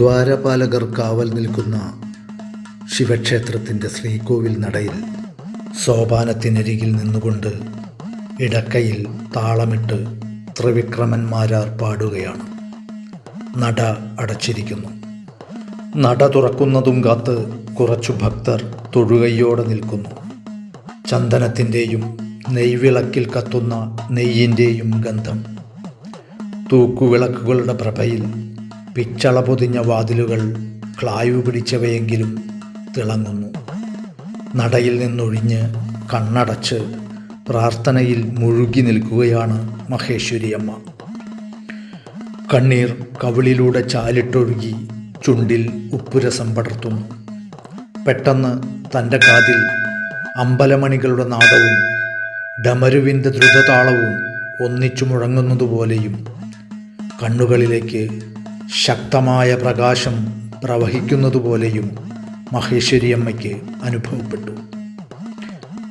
ദ്വാരപാലകർ കാവൽ നിൽക്കുന്ന ശിവക്ഷേത്രത്തിന്റെ ശ്രീകോവിൽ നടയിൽ സോപാനത്തിനരികിൽ നിന്നുകൊണ്ട് ഇടക്കയിൽ താളമിട്ട് ത്രിവിക്രമന്മാരാർ പാടുകയാണ്. നട അടച്ചിരിക്കുന്നു. നട തുറക്കുന്നതും കാത്ത് കുറച്ചു ഭക്തർ തൊഴുകയോടെ നിൽക്കുന്നു. ചന്ദനത്തിന്റെയും നെയ്വിളക്കിൽ കത്തുന്ന നെയ്യിന്റെയും ഗന്ധം. തൂക്കുവിളക്കുകളുടെ പ്രഭയിൽ പിച്ചള പൊതിഞ്ഞ വാതിലുകൾ ക്ലായു പിടിച്ചവയെങ്കിലും തിളങ്ങുന്നു. നടയിൽ നിന്നൊഴിഞ്ഞ് കണ്ണടച്ച് പ്രാർത്ഥനയിൽ മുഴുകി നിൽക്കുകയാണ് മഹേശ്വരിയമ്മ. കണ്ണീർ കവിളിലൂടെ ചാലിട്ടൊഴുകി ചുണ്ടിൽ ഉപ്പുരസം പടർത്തുന്നു. പെട്ടെന്ന് തന്റെ കാതിൽ അമ്പലമണികളുടെ നാദവും ഡമരുവിന്റെ ദ്രുതതാളവും ഒന്നിച്ചു മുഴങ്ങുന്നതുപോലെയും കണ്ണുകളിലേക്ക് ശക്തമായ പ്രകാശം പ്രവഹിക്കുന്നതുപോലെയും മഹേശ്വരിയമ്മയ്ക്ക് അനുഭവപ്പെട്ടു.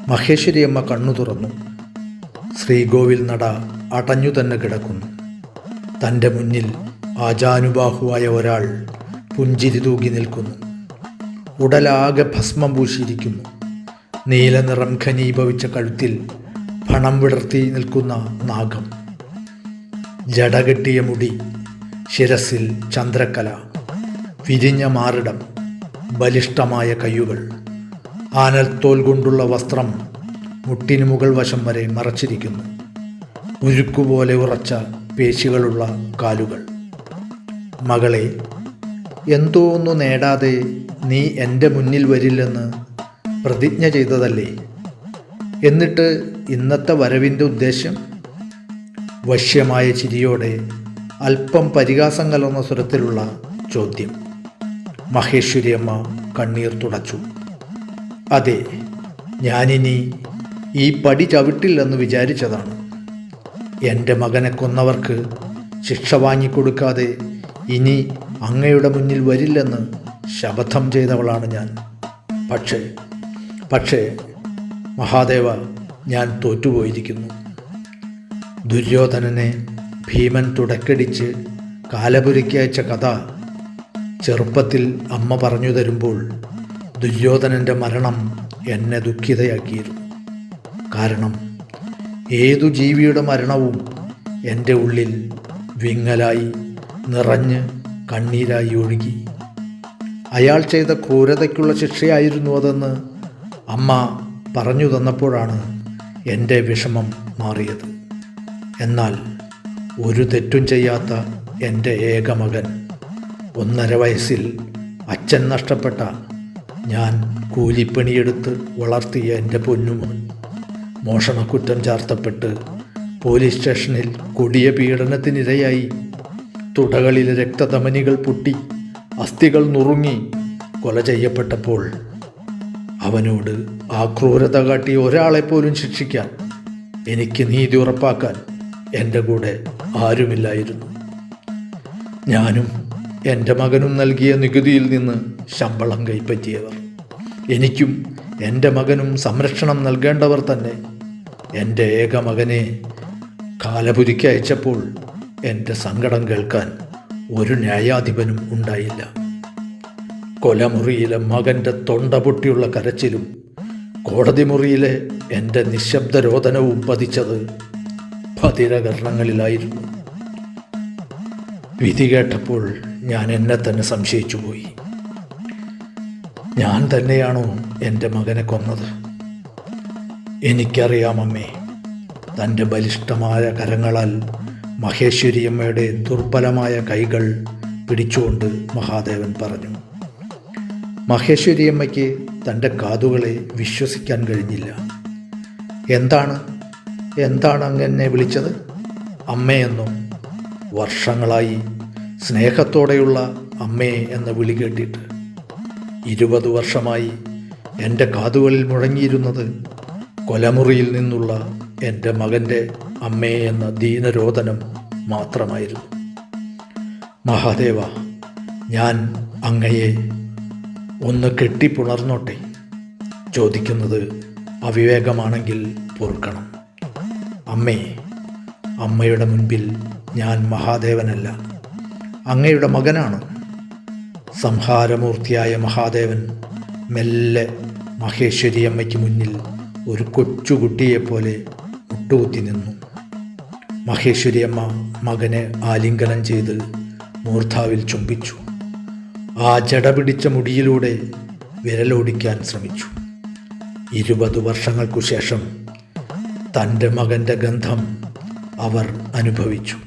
മഹേശ്വരിയമ്മ കണ്ണു തുറന്നു. ശ്രീകോവിൽ നട അടഞ്ഞു തന്നെ കിടക്കുന്നു. തന്റെ മുന്നിൽ ആജാനുബാഹുവായ ഒരാൾ പുഞ്ചിരി തൂകി നിൽക്കുന്നു. ഉടലാകെ ഭസ്മം പൂശിയിരിക്കുന്നു. നീലനിറം ഖനീഭവിച്ച കഴുത്തിൽ പണം വിടർത്തി നിൽക്കുന്ന നാഗം. ജടകെട്ടിയ മുടി ശിരസിൽ ചന്ദ്രക്കല വിരിഞ്ഞ മാറിടം ബലിഷ്ടമായ കയ്യുകൾ. ആനൽത്തോൽ കൊണ്ടുള്ള വസ്ത്രം മുട്ടിനു മുകൾ വശം വരെ മറച്ചിരിക്കുന്നു. ഉരുക്കുപോലെ ഉറച്ച പേശികളുള്ള കാലുകൾ. മകളെ എന്തോ ഒന്നു നേടാതെ നീ എന്റെ മുന്നിൽ വരില്ലെന്ന് പ്രതിജ്ഞ ചെയ്തതല്ലേ? എന്നിട്ട് ഇന്നത്തെ വരവിന്റെ ഉദ്ദേശം? വശ്യമായ ചിരിയോടെ അല്പം പരിഹാസം കലർന്ന സ്വരത്തിലുള്ള ചോദ്യം. മഹേശ്വരിയമ്മ കണ്ണീർ തുടച്ചു. അതെ ഞാനിനി ഈ പടി ചവിട്ടില്ലെന്ന് വിചാരിച്ചതാണ്. എന്റെ മകനെ കൊന്നവർക്ക് ശിക്ഷ വാങ്ങിക്കൊടുക്കാതെ ഇനി അങ്ങയുടെ മുന്നിൽ വരില്ലെന്ന് ശപഥം ചെയ്തവളാണ് ഞാൻ. പക്ഷേ പക്ഷേ മഹാദേവ ഞാൻ തോറ്റുപോയിരിക്കുന്നു. ദുര്യോധനനെ ഭീമൻ തുടക്കടിച്ച് കാലപുരിക്കയച്ച കഥ ചെറുപ്പത്തിൽ അമ്മ പറഞ്ഞു തരുമ്പോൾ ദുര്യോധനന്റെ മരണം എന്നെ ദുഃഖിതയാക്കിയിരുന്നു. കാരണം ഏതു ജീവിയുടെ മരണവും എന്റെ ഉള്ളിൽ വിങ്ങലായി നിറഞ്ഞ് കണ്ണീരായി ഒഴുകി. അയാൾ ചെയ്ത ക്രൂരതയ്ക്കുള്ള ശിക്ഷയായിരുന്നു അതെന്ന് അമ്മ പറഞ്ഞു തന്നപ്പോഴാണ് എന്റെ വിഷമം മാറിയത്. എന്നാൽ ഒരു തെറ്റും ചെയ്യാത്ത എന്റെ ഏക മകൻ ഒന്നര വയസ്സിൽ അച്ഛൻ നഷ്ടപ്പെട്ട ഞാൻ കൂലിപ്പണിയെടുത്ത് വളർത്തിയ എന്റെ പൊന്നുമോൻ മോഷണക്കുറ്റം ചാർത്തപ്പെട്ട് പോലീസ് സ്റ്റേഷനിൽ കൊടിയ പീഡനത്തിനിരയായി. തുടകളിൽ രക്തധമനികൾ പൊട്ടി അസ്ഥികൾ നുറുങ്ങി കൊല ചെയ്യപ്പെട്ടപ്പോൾ അവനോട് ആ ക്രൂരത കാട്ടി ഒരാളെപ്പോലും ശിക്ഷിക്കാൻ എനിക്ക് നീതി ഉറപ്പാക്കാൻ എന്റെ കൂടെ ആരുമില്ലായിരുന്നു. ഞാനും എന്റെ മകനും നൽകിയ നികുതിയിൽ നിന്ന് ശമ്പളം കൈപ്പറ്റിയവർ. എനിക്കും എന്റെ മകനും സംരക്ഷണം നൽകേണ്ടവർ തന്നെ എന്റെ ഏക മകനെ കാലപുരിക്ക് അയച്ചപ്പോൾ എന്റെ സങ്കടം കേൾക്കാൻ ഒരു ന്യായാധിപനും ഉണ്ടായില്ല. കൊലമുറിയിലെ മകന്റെ തൊണ്ട പൊട്ടിയുള്ള കരച്ചിലും കോടതി മുറിയിലെ എന്റെ നിശബ്ദ രോദനവും പതിച്ചത് ഭതിരകരണങ്ങളിലായിരുന്നു വിധി കേട്ടപ്പോൾ ഞാൻ എന്നെ തന്നെ സംശയിച്ചു പോയി ഞാൻ തന്നെയാണോ എന്റെ മകനെ കൊന്നത്? എനിക്കറിയാമമ്മേ തന്റെ ബലിഷ്ടമായ കരങ്ങളാൽ മഹേശ്വരിയമ്മയുടെ ദുർബലമായ കൈകൾ പിടിച്ചുകൊണ്ട് മഹാദേവൻ പറഞ്ഞു മഹേശ്വരിയമ്മയ്ക്ക് തന്റെ കാതുകളെ വിശ്വസിക്കാൻ കഴിഞ്ഞില്ല. എന്താണ് എന്താണ് അങ്ങനെ വിളിച്ചത്? അമ്മയെന്നും വർഷങ്ങളായി സ്നേഹത്തോടെയുള്ള അമ്മേ എന്ന വിളി കേട്ടിട്ട്. ഇരുപത് വർഷമായി എന്റെ കാതുകളിൽ മുഴങ്ങിയിരുന്നത് കൊലമുറിയിൽ നിന്നുള്ള എന്റെ മകന്റെ അമ്മേ എന്ന ദീനരോധനം മാത്രമായിരുന്നു. മഹാദേവ ഞാൻ അങ്ങയെ ഒന്ന് കെട്ടിപ്പുണർന്നോട്ടെ. ചോദിക്കുന്നത് അവിവേകമാണെങ്കിൽ പൊറുക്കണം. അമ്മേ അമ്മയുടെ മുൻപിൽ ഞാൻ മഹാദേവനല്ല. അങ്ങയുടെ മകനാണ്. സംഹാരമൂർത്തിയായ മഹാദേവൻ മെല്ലെ മഹേശ്വരി അമ്മയ്ക്ക് മുന്നിൽ ഒരു കൊച്ചുകുട്ടിയെപ്പോലെ മുട്ടുകുത്തി നിന്നു. മഹേശ്വരി അമ്മ മകനെ ആലിംഗനം ചെയ്ത് മൂർധാവിൽ ചുംബിച്ചു. ആ ജട പിടിച്ച മുടിയിലൂടെ വിരലോടിക്കാൻ ശ്രമിച്ചു. ഇരുപത് വർഷങ്ങൾക്കു ശേഷം തന്റെ മകന്റെ ഗന്ധം അവർ അനുഭവിച്ചു.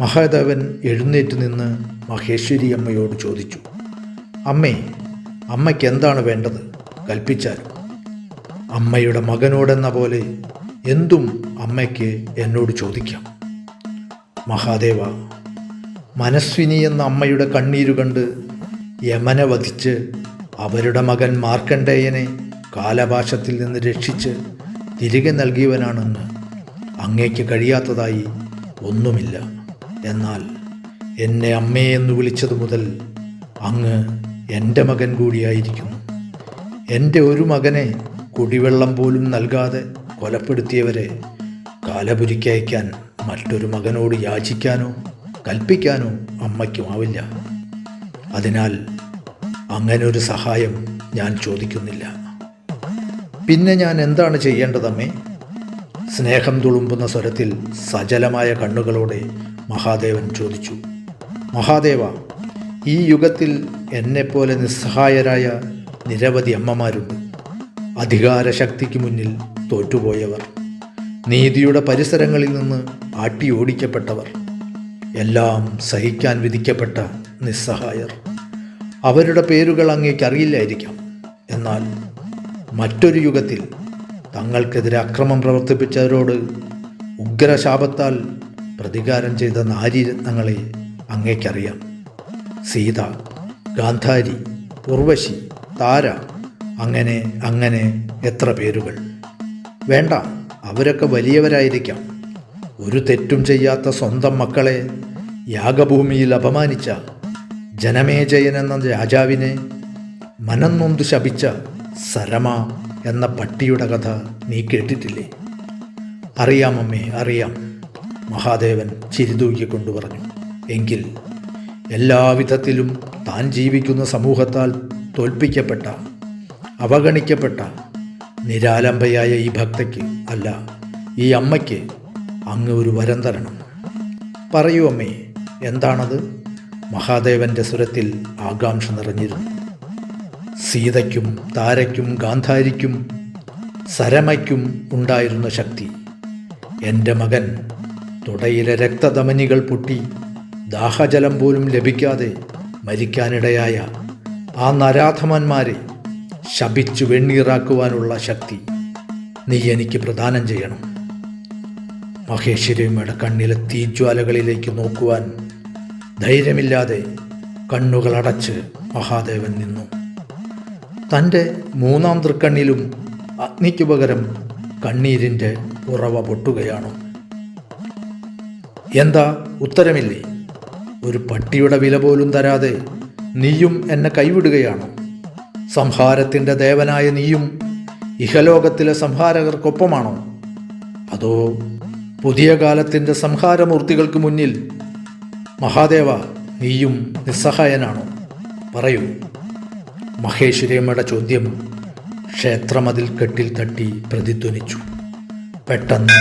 മഹാദേവൻ എഴുന്നേറ്റ് നിന്ന് മഹേശ്വരി അമ്മയോട് ചോദിച്ചു അമ്മേ അമ്മയ്ക്ക് എന്താണ് വേണ്ടത്? കൽപ്പിച്ചാൽ. അമ്മയുടെ മകനോടെന്ന പോലെ എന്തും അമ്മയ്ക്ക് എന്നോട് ചോദിക്കാം. മഹാദേവ മനസ്വിനി എന്ന അമ്മയുടെ കണ്ണീരു കണ്ട് യമനെ വധിച്ച് അവരുടെ മകൻ മാർക്കണ്ഡേയനെ കാലഭാഷത്തിൽ നിന്ന് രക്ഷിച്ച് തിരികെ നൽകിയവനാണെന്ന് അങ്ങേക്ക് കഴിയാത്തതായി ഒന്നുമില്ല. എന്നാൽ എന്നെ അമ്മയെന്ന് വിളിച്ചതു മുതൽ അങ്ങ് എന്റെ മകൻ കൂടിയായിരിക്കുന്നു. എന്റെ ഒരു മകനെ കുടിവെള്ളം പോലും നൽകാതെ കൊലപ്പെടുത്തിയവരെ കാലപുരിക്കയക്കാൻ മറ്റൊരു മകനോട് യാചിക്കാനോ കൽപ്പിക്കാനോ അമ്മയ്ക്കുമാവില്ല അതിനാൽ അങ്ങനൊരു സഹായം ഞാൻ ചോദിക്കുന്നില്ല. പിന്നെ ഞാൻ എന്താണ് ചെയ്യേണ്ടതമ്മേ സ്നേഹം തുളുമ്പുന്ന സ്വരത്തിൽ സജലമായ കണ്ണുകളോടെ മഹാദേവൻ ചോദിച്ചു. മഹാദേവ ഈ യുഗത്തിൽ എന്നെപ്പോലെ നിസ്സഹായരായ നിരവധി അമ്മമാരുണ്ട്. അധികാരശക്തിക്ക് മുന്നിൽ തോറ്റുപോയവർ. നീതിയുടെ പരിസരങ്ങളിൽ നിന്ന് ആട്ടി ഓടിക്കപ്പെട്ടവർ. എല്ലാം സഹിക്കാൻ വിധിക്കപ്പെട്ട നിസ്സഹായർ. അവരുടെ പേരുകൾ അങ്ങേക്കറിയില്ലായിരിക്കാം. എന്നാൽ മറ്റൊരു യുഗത്തിൽ തങ്ങൾക്കെതിരെ അക്രമം പ്രവർത്തിപ്പിച്ചവരോട് ഉഗ്രശാപത്താൽ പ്രതികാരം ചെയ്ത നാരീരത്നങ്ങളെ അങ്ങേക്കറിയാം. സീത ഗാന്ധാരി ഉർവശി താര അങ്ങനെ അങ്ങനെ എത്ര പേരുകൾ. വേണ്ട അവരൊക്കെ വലിയവരായിരിക്കാം. ഒരു തെറ്റും ചെയ്യാത്ത സ്വന്തം മക്കളെ യാഗഭൂമിയിൽ അപമാനിച്ച ജനമേജയൻ എന്ന രാജാവിനെ മനം നൊന്ത് ശപിച്ച സരമ എന്ന പട്ടിയുടെ കഥ നീ കേട്ടിട്ടില്ലേ? അറിയാം അമ്മേ അറിയാം. മഹാദേവൻ ചിരിതൂക്കിക്കൊണ്ടു പറഞ്ഞു എങ്കിൽ എല്ലാവിധത്തിലും താൻ ജീവിക്കുന്ന സമൂഹത്താൽ തോൽപ്പിക്കപ്പെട്ട അവഗണിക്കപ്പെട്ട നിരാലംബയായ ഈ ഭക്തയ്ക്ക് അല്ല ഈ അമ്മയ്ക്ക് അങ്ങ് ഒരു വരം തരണം. പറയൂ അമ്മേ എന്താണത്? മഹാദേവന്റെ സ്വരത്തിൽ ആകാംക്ഷ നിറഞ്ഞിരുന്നു. സീതയ്ക്കും താരയ്ക്കും ഗാന്ധാരിക്കും സരമയ്ക്കും ഉണ്ടായിരുന്ന ശക്തി. എന്റെ മകൻ തുടയിലെ രക്തധമനികൾ പൊട്ടി ദാഹജലം പോലും ലഭിക്കാതെ മരിക്കാനിടയായ ആ നരാധമന്മാരെ ശപിച്ചു വെണ്ണീറാക്കുവാനുള്ള ശക്തി നീ എനിക്ക് പ്രദാനം ചെയ്യണം. മഹേശ്വരിയമ്മയുടെ കണ്ണിലെ തീജ്വാലകളിലേക്ക് നോക്കുവാൻ ധൈര്യമില്ലാതെ കണ്ണുകളടച്ച് മഹാദേവൻ നിന്നു. തന്റെ മൂന്നാം തൃക്കണ്ണിലും അഗ്നിക്കു പകരം കണ്ണീരിന്റെ ഉറവ പൊട്ടുകയാണ്? എന്താ ഉത്തരമില്ലേ? ഒരു പട്ടിയുടെ വില പോലും തരാതെ നീയും എന്നെ കൈവിടുകയാണ്? സംഹാരത്തിന്റെ ദേവനായ നീയും ഇഹലോകത്തിലെ സംഹാരകർക്കൊപ്പമാണോ? അതോ പുതിയ കാലത്തിന്റെ സംഹാരമൂർത്തികൾക്ക് മുന്നിൽ മഹാദേവ നീയും നിസ്സഹായനാണോ? പറയൂ. മഹേശ്വരിയമ്മയുടെ ചോദ്യം ക്ഷേത്രമതിൽ കെട്ടിൽ തട്ടി പ്രതിധ്വനിച്ചു. പെട്ടെന്ന്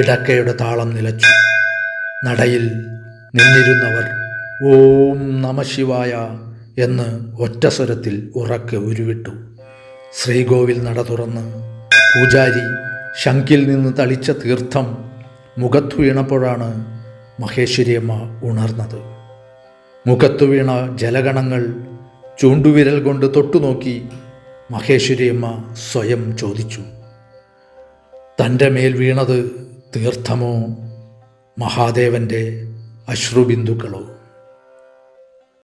ഇടക്കയുടെ താളം നിലച്ചു. നടയിൽ നിന്നിരുന്നവർ ഓം നമശിവായ എന്ന് ഒറ്റസ്വരത്തിൽ ഉറക്കെ ഉരുവിട്ടു. ശ്രീകോവിൽ നട തുറന്ന് പൂജാരി ശങ്കിൽ നിന്ന് തളിച്ച തീർത്ഥം മുഖത്തു വീണപ്പോഴാണ് മഹേശ്വരിയമ്മ ഉണർന്നത്. മുഖത്തു വീണ ജലഗണങ്ങൾ ചൂണ്ടുവിരൽ കൊണ്ട് തൊട്ടുനോക്കി മഹേശ്വരിയമ്മ സ്വയം ചോദിച്ചു. തന്റെ മേൽ വീണത് തീർത്ഥമോ മഹാദേവന്റെ അശ്രുബിന്ദുക്കളോ?